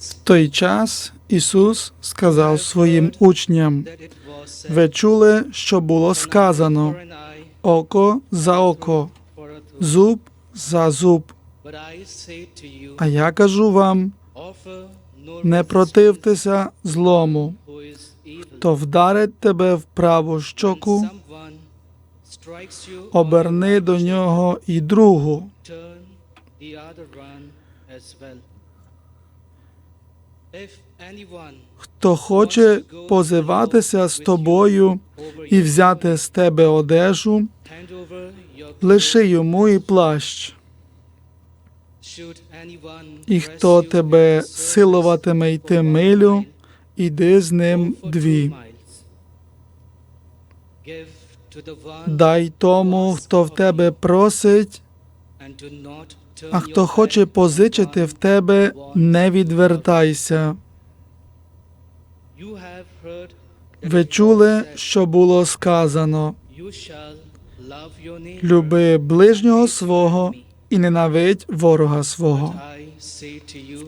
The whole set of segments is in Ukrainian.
В той час Ісус сказав своїм учням: Ви чули, що було сказано: око за око, for a tooth." зуб за зуб. А я кажу вам: не противтеся злому, то вдарить тебе в праву щоку, оберни до нього і другу. Хто хоче позиватися з тобою і взяти з тебе одежу, лиши йому і плащ. І хто тебе силуватиме йти милю, іди з ним дві. Дай тому, хто в тебе просить, а хто хоче позичити в тебе, не відвертайся. Ви чули, що було сказано: люби ближнього свого і ненавидь ворога свого.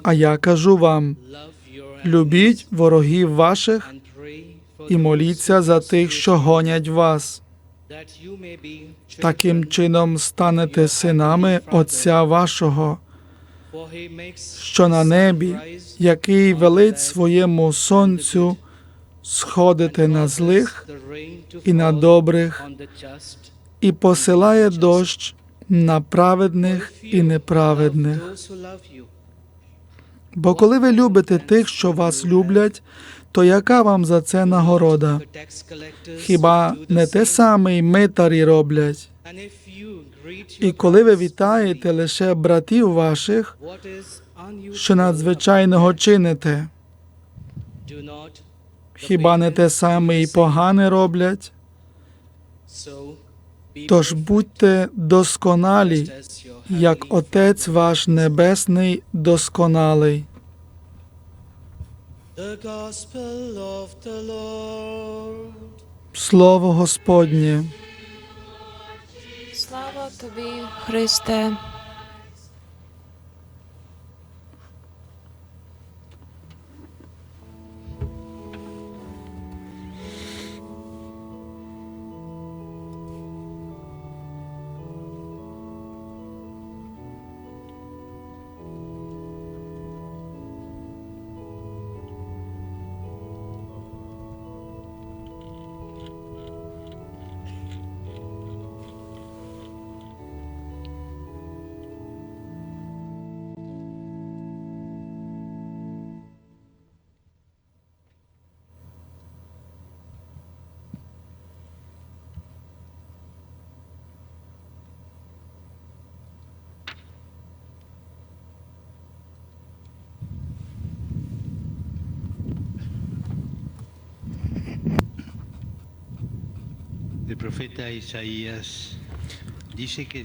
А я кажу вам: любіть ворогів ваших і моліться за тих, що гонять вас. Таким чином станете синами Отця вашого, що на небі, який велить своєму сонцю сходити на злих і на добрих, і посилає дощ на праведних і неправедних. Бо коли ви любите тих, що вас люблять, то яка вам за це нагорода? Хіба не те саме й митарі роблять? І коли ви вітаєте лише братів ваших, що надзвичайного чините, хіба не те саме й погане роблять? Тож будьте досконалі, як Отець ваш Небесний досконалий. The gospel of the Lord. Слово Господнє. Слава Тобі, Христе.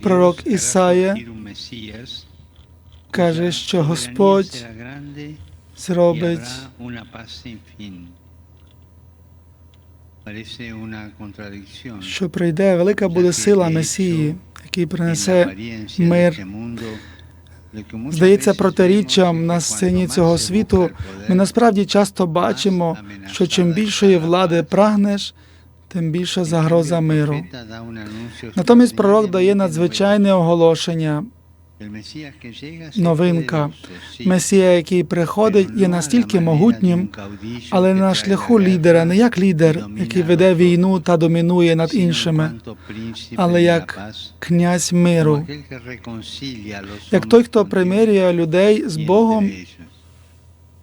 Пророк Ісая каже, що Господь зробить, що прийде велика буде сила Месії, який принесе мир. Здається, протиріччям на сцені цього світу ми насправді часто бачимо, що чим більшої влади прагнеш, тим більша загроза миру. Натомість пророк дає надзвичайне оголошення. Новинка. Месія, який приходить, є настільки могутнім, але на шляху лідера, не як лідер, який веде війну та домінує над іншими, але як князь миру, як той, хто примирює людей з Богом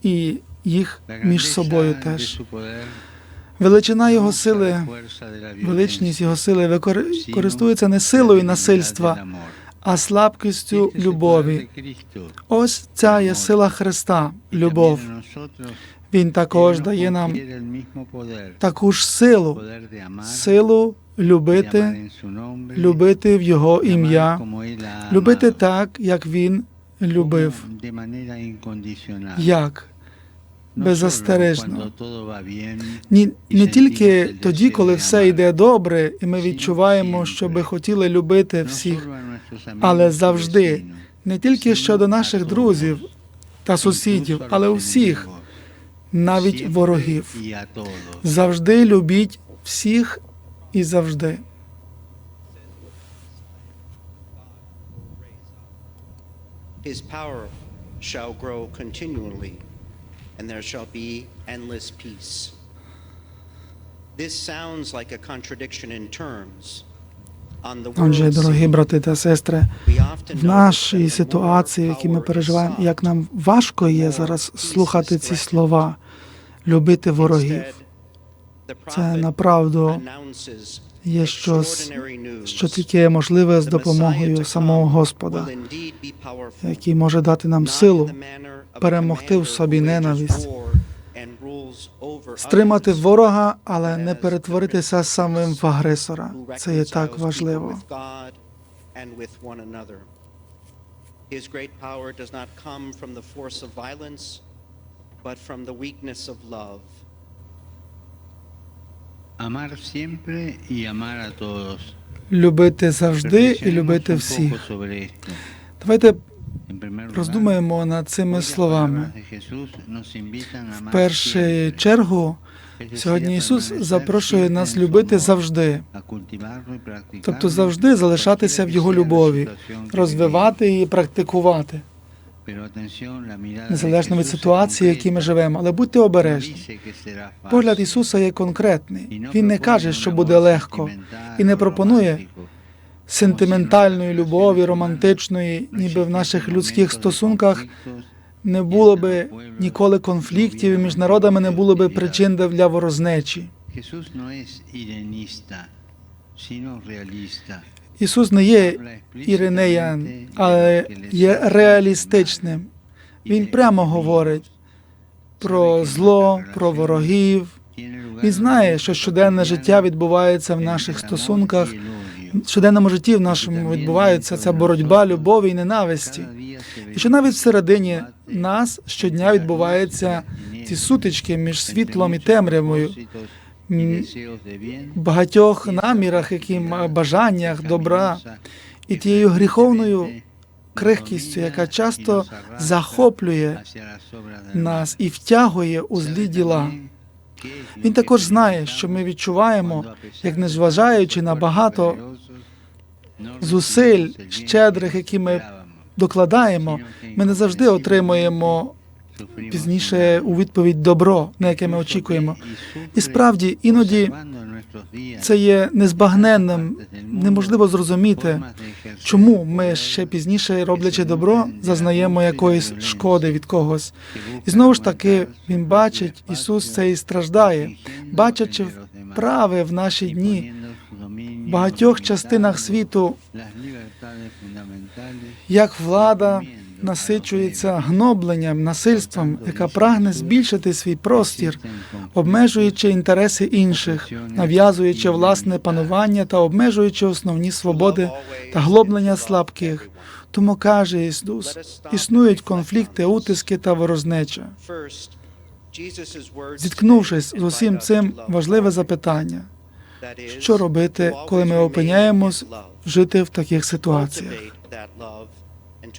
і їх між собою теж. Величина його сили, величність його сили користується не силою насильства, а слабкістю любові. Ось ця є сила Христа, любов. Він також дає нам таку ж силу, силу любити, любити в Його ім'я, любити так, як Він любив. Як? No беззастережно. Ні, не тільки тоді, коли все йде добре, і ми відчуваємо, що би хотіли любити всіх, nuestros amigos але завжди, не тільки щодо наших друзів та сусідів, але усіх, навіть ворогів. Завжди любіть всіх і завжди. His power shall grow continually, and there shall be endless peace. This sounds like a contradiction in terms. Отже, дорогі брати та сестри, в нашій ситуації, в якій ми переживаємо, як нам важко є зараз слухати ці слова, любити ворогів. Це направду є щось, що тільки є можливе з допомогою самого Господа, який може дати нам силу перемогти в собі ненависть, стримати ворога, але не перетворитися самим в агресора. Це є так важливо. His great power does not come from the force of violence, but from the weakness of love. Любити завжди і Reflexionemos любити un всіх. poco sobre esto. Давайте роздумаємо над цими словами. В першу чергу, сьогодні Ісус запрошує нас любити завжди, тобто завжди залишатися в Його любові, розвивати її, практикувати, незалежно від sитуації, в якій ми живемо. Але будьте обережні. Погляд Ісуса є конкретний. Він не каже, що буде легко, і не пропонує сентиментальної любові, романтичної, ніби в наших людських стосунках не було би ніколи конфліктів, і між народами не було би причин для ворознечі. Ісус не є іринеян, але є реалістичним. Він прямо говорить про зло, про ворогів. Він знає, що щоденне життя відбувається в наших стосунках. В щоденному житті в нашому відбувається ця боротьба любові і ненависті. І що навіть всередині нас щодня відбуваються ці сутички між світлом і темрявою, багатьох намірах, які бажаннях добра, і тією гріховною крихкістю, яка часто захоплює нас і втягує у злі діла. Він також знає, що ми відчуваємо, як незважаючи на багато зусиль щедрих, які ми докладаємо, ми не завжди отримуємо пізніше у відповідь добро, на яке ми очікуємо. І справді іноді це є незбагненним, неможливо зрозуміти, чому ми ще пізніше, роблячи добро, зазнаємо якоїсь шкоди від когось. І знову ж таки, він бачить, Ісус це і страждає, бачачи вправи в наші дні в багатьох частинах світу, як влада насичується гнобленням, насильством, яка прагне збільшити свій простір, обмежуючи інтереси інших, нав'язуючи власне панування та обмежуючи основні свободи та глоблення слабких. Тому каже Ісус, існують конфлікти, утиски та ворожнеча. Зіткнувшись з усім цим, важливе запитання: що робити, коли ми опиняємось жити в таких ситуаціях?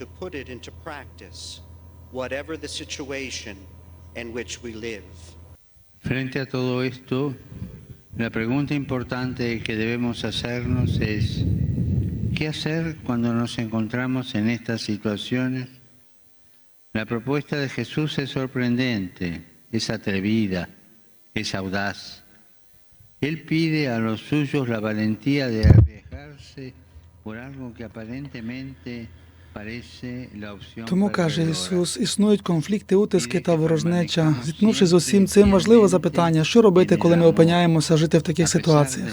To put it into practice, whatever the situation in which we live. Frente a todo esto, la pregunta importante que debemos hacernos es, ¿qué hacer cuando nos encontramos en estas situaciones? La propuesta de Jesús es sorprendente, es atrevida, es audaz. Él pide a los suyos la valentía de arriesgarse por algo que aparentemente Тому каже. Ісус, існують конфлікти, утиски та ворожнеча. Зіткнувшись з усім цим, важливе запитання, що робити, коли ми опиняємося жити в таких ситуаціях.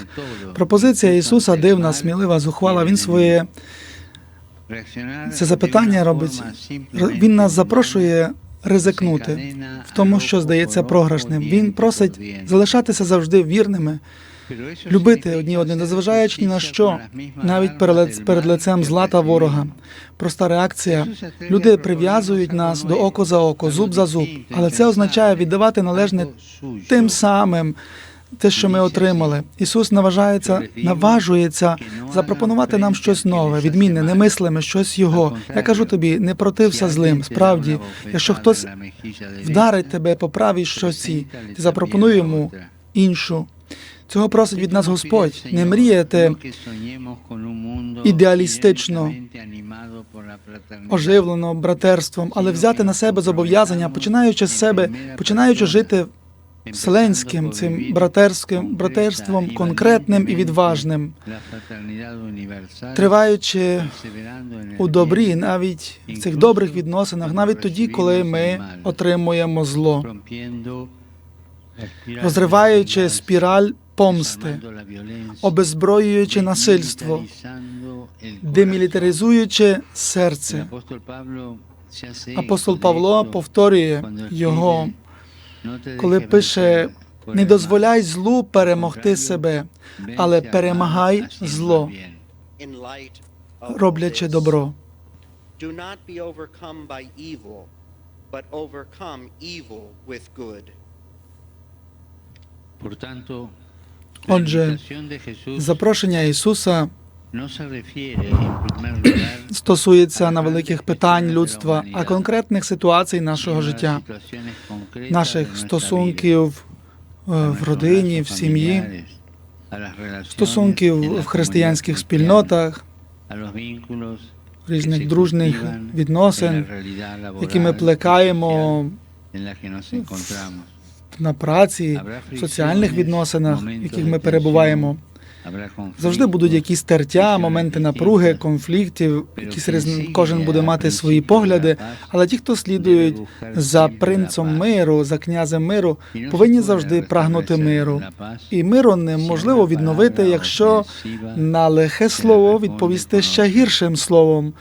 Пропозиція Ісуса дивна, смілива, зухвала. Він своє це запитання робить. Він нас запрошує ризикнути в тому, що здається програшним. Він просить залишатися завжди вірними, любити одні одне, незважаючи ні на що, навіть перед, перед лицем зла та ворога. Проста реакція. Люди прив'язують нас до око за око, зуб за зуб, але це означає віддавати належне тим самим. Те, що ми отримали, Ісус наважається, наважується запропонувати нам щось нове, відмінне, немислиме, щось його. Я кажу тобі, не протився злим. Справді, якщо хтось вдарить тебе по правій щоці, ти запропонуй йому іншу. Цього просить від нас Господь. Не мріяти ідеалістично, оживлено братерством, але взяти на себе зобов'язання, починаючи з себе, починаючи жити вселенським цим братерським братерством, конкретним і відважним, триваючи у добрі, навіть в цих добрих відносинах, навіть тоді, коли ми отримуємо зло, розриваючи спіраль помсти, обезброюючи насильство, демілітаризуючи серце. Апостол Павло повторює його, коли пише: не дозволяй злу перемогти себе, але перемагай зло, роблячи добро. Отже, Запрошення Ісуса стосується на великих питань людства, а конкретних ситуацій нашого життя, наших стосунків е, в родині, в сім'ї, стосунків в християнських спільнотах, різних дружних відносин, які ми плекаємо на праці, в соціальних відносинах, в яких ми перебуваємо. Завжди будуть якісь тертя, моменти напруги, конфліктів, якісь різні, кожен буде мати свої погляди. Але ті, хто слідують за принцем миру, за князем миру, повинні завжди прагнути миру. І миру неможливо відновити, якщо на лихе слово відповісти ще гіршим словом,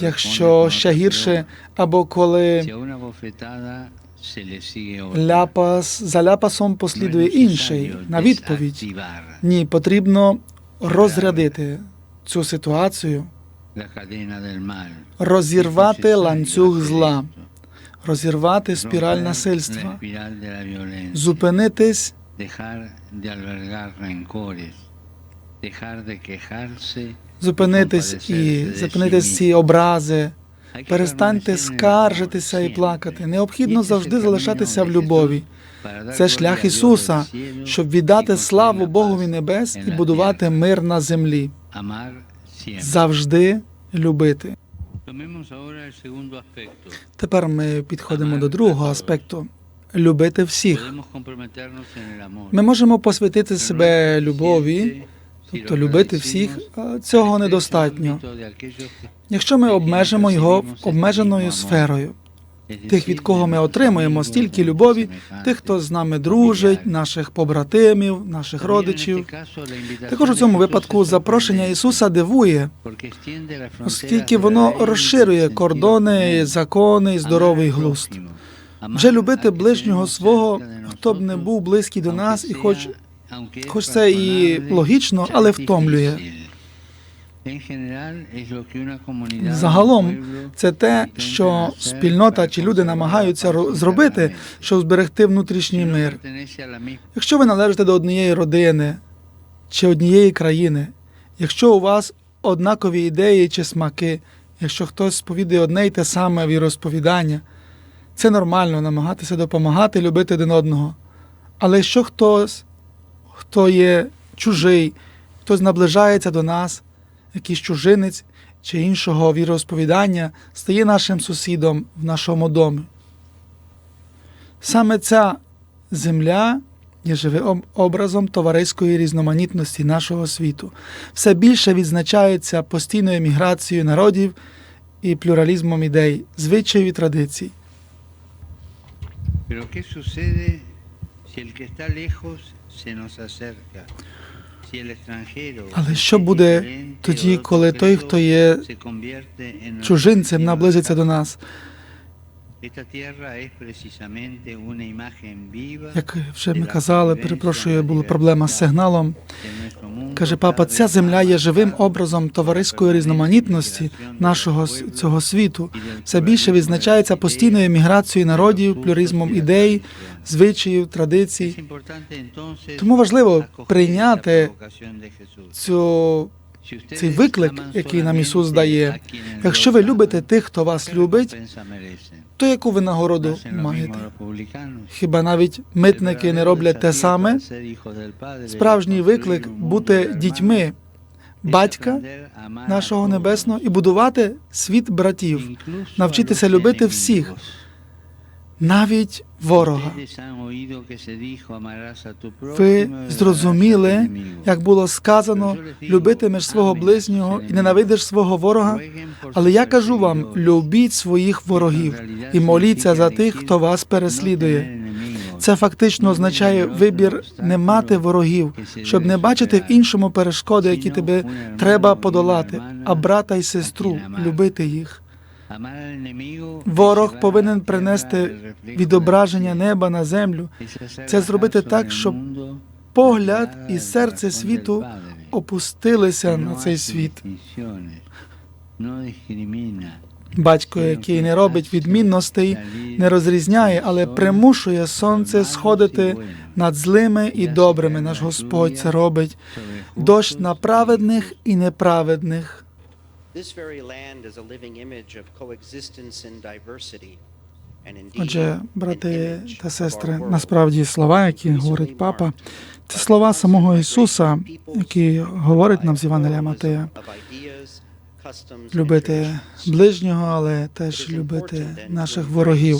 якщо ще гірше, або коли ляпас за ляпасом послідує інший на відповідь. Ні, потрібно розрядити цю ситуацію, розірвати ланцюг зла, розірвати спіраль насильства, зупинитись, зупинитись і зупинитись ці образи. Перестаньте скаржитися і плакати. Необхідно завжди залишатися в любові. Це шлях Ісуса, щоб віддати славу Богові небес і будувати мир на землі. Завжди любити. Тепер ми підходимо до другого аспекту любити всіх. Ми можемо посвятити себе любові, тобто любити всіх. Цього недостатньо. Якщо ми обмежимо його обмеженою сферою, тих, від кого ми отримуємо стільки любові, тих, хто з нами дружить, наших побратимів, наших родичів. Також у цьому випадку запрошення Ісуса дивує, оскільки воно розширює кордони, закони і здоровий глузд. Вже любити ближнього свого, хто б не був близький до нас, і хоч хоч це і логічно, але втомлює. Загалом це те, що спільнота чи люди намагаються зробити, щоб зберегти внутрішній мир. Якщо ви належите до однієї родини чи однієї країни, якщо у вас однакові ідеї чи смаки, якщо хтось сповідує одне й те саме віросповідання, це нормально намагатися допомагати, любити один одного. Але якщо хтось, хто є чужий, хтось наближається до нас, якийсь чужинець чи іншого віросповідання стає нашим сусідом в нашому домі. Саме ця земля є живим образом товариської різноманітності нашого світу. Все більше відзначається постійною міграцією народів і плюралізмом ідей, звичаїв і традицій. Pero ¿qué sucede si el que está lejos Але що буде тоді, коли той, хто є чужинцем, наблизиться до нас? Як вже ми казали, перепрошую, була проблема з сигналом. Каже папа, ця земля є живим образом товариської різноманітності нашого цього світу. Все більше відзначається постійною міграцією народів, плюризмом ідей, звичаїв, традицій. Тому важливо прийняти цю, цей виклик, який нам Ісус дає. Якщо ви любите тих, хто вас любить, то яку ви нагороду маєте? Хіба навіть митники не роблять те саме? Справжній виклик бути дітьми батька нашого небесного і будувати світ братів, навчитися любити всіх, навіть ворога. Ви зрозуміли, як було сказано, любитимеш свого ближнього і ненавидиш свого ворога. Але я кажу вам: любіть своїх ворогів і моліться за тих, хто вас переслідує. Це фактично означає вибір не мати ворогів, щоб не бачити в іншому перешкоди, які тебе треба подолати, а брата й сестру любити їх. Ворог повинен принести відображення неба на землю. Це зробити так, щоб погляд і серце світу опустилися на цей світ. Батько, який не робить відмінностей, не розрізняє, але примушує сонце сходити над злими і добрими. Наш Господь це робить. Дощ на праведних і неправедних. Отже, брати image та сестри, насправді слова, які говорить папа, це слова самого Ісуса, які говорить нам з Євангелія Матея. Любити ближнього, але теж любити наших ворогів.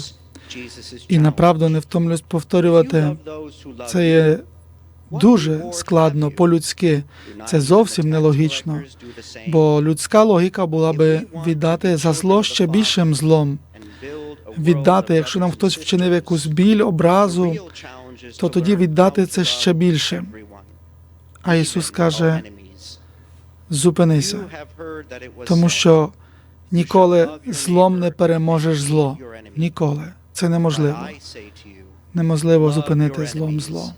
І направду не втомлюсь повторювати. Це є дуже складно по-людськи. Це зовсім нелогічно? Бо людська логіка була би віддати за зло ще більшим злом. Віддати, якщо нам хтось вчинив якусь біль, образу, то тоді віддати це ще більше. А Ісус каже: зупинися, тому що ніколи злом не переможеш зло. Ніколи. Це неможливо. Неможливо зупинити злом зло.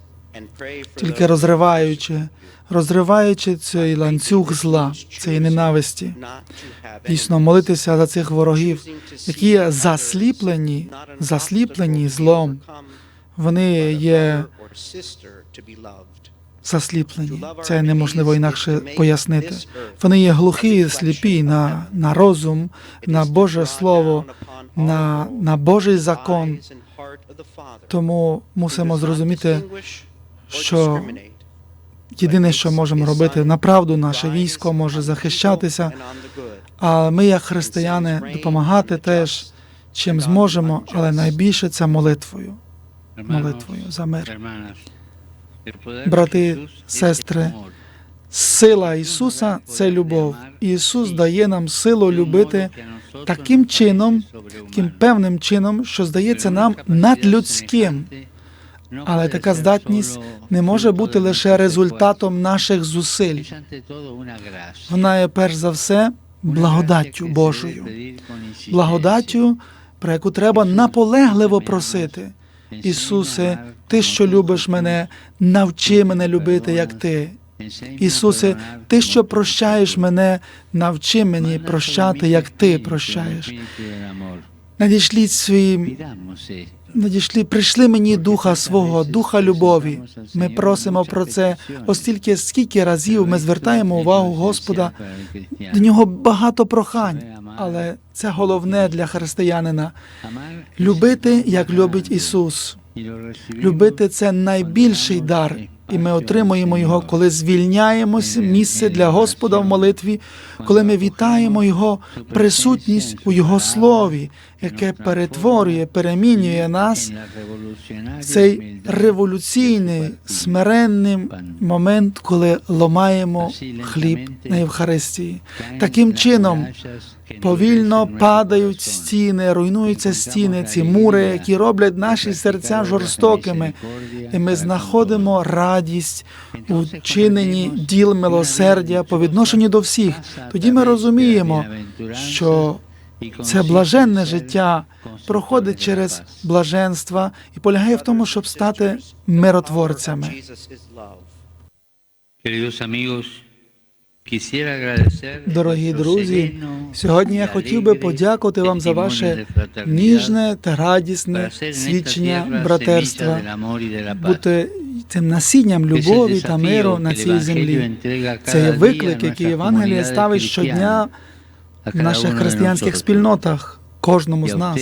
Тільки розриваючи, розриваючи цей ланцюг зла, цієї ненависті. Дійсно, молитися за цих ворогів, які засліплені, засліплені злом. Вони є засліплені. Це неможливо інакше пояснити. Вони є глухі, і сліпі на, на розум, на Боже Слово, на, на Божий закон. Тому мусимо зрозуміти, що єдине, що можемо робити, направду наше військо може захищатися, а ми, як християни, допомагати теж, чим зможемо, але найбільше це молитвою. молитвою за мир. Брати, сестри, Сила Ісуса це любов. Ісус дає нам силу любити таким чином, таким певним чином, що здається нам надлюдським. Але така здатність не може бути лише результатом наших зусиль. Вона є перш за все благодаттю Божою, благодаттю, про яку треба наполегливо просити. Ісусе, ти, що любиш мене, навчи мене любити, як ти. Ісусе, ти, що прощаєш мене, навчи мені прощати, як ти прощаєш. Надішліть свої, надішлі, прийшли мені духа свого, духа любові. Ми просимо про це, оскільки скільки разів ми звертаємо увагу Господа, до нього багато прохань, але це головне для християнина. Любити, як любить Ісус. Любити це найбільший дар, і ми отримуємо його, коли звільняємося місце для Господа в молитві, коли ми вітаємо Його присутність у Його слові, яке перетворює, перемінює нас в цей революційний смиренний момент, коли ломаємо хліб на Євхаристії. Таким чином повільно падають стіни, руйнуються стіни, ці мури, які роблять наші серця жорстокими, і ми знаходимо радість у чиненні діл милосердя по відношенню до всіх. Тоді ми розуміємо, що це блаженне життя проходить через блаженства і полягає в тому, щоб стати миротворцями. Дорогі друзі, сьогодні я хотів би подякувати вам за ваше ніжне та радісне свідчення братерства, бути цим насінням любові та миру на цій землі. Це є виклик, який Євангеліє ставить щодня в наших християнських спільнотах, кожному з нас.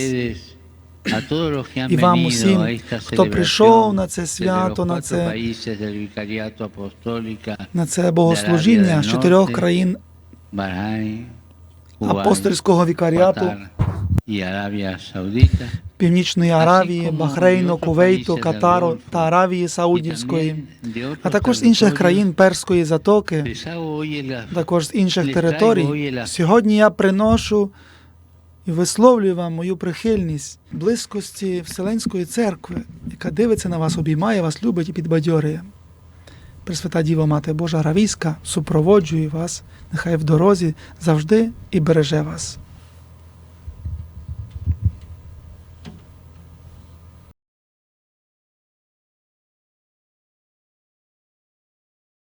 І вам усім, хто прийшов на це свято, на це, на це богослужіння з чотирьох країн апостольського вікаріату, Північної Аравії, Бахрейну, Кувейту, Катару та Аравії Саудівської, а також з інших країн Перської затоки. Також з інших територій. Сьогодні я приношу і висловлюю вам мою прихильність близькості Вселенської церкви, яка дивиться на вас, обіймає вас, любить і підбадьорює. Пресвята Діва Мати Божа Гравійська супроводжує вас, нехай в дорозі завжди і береже вас.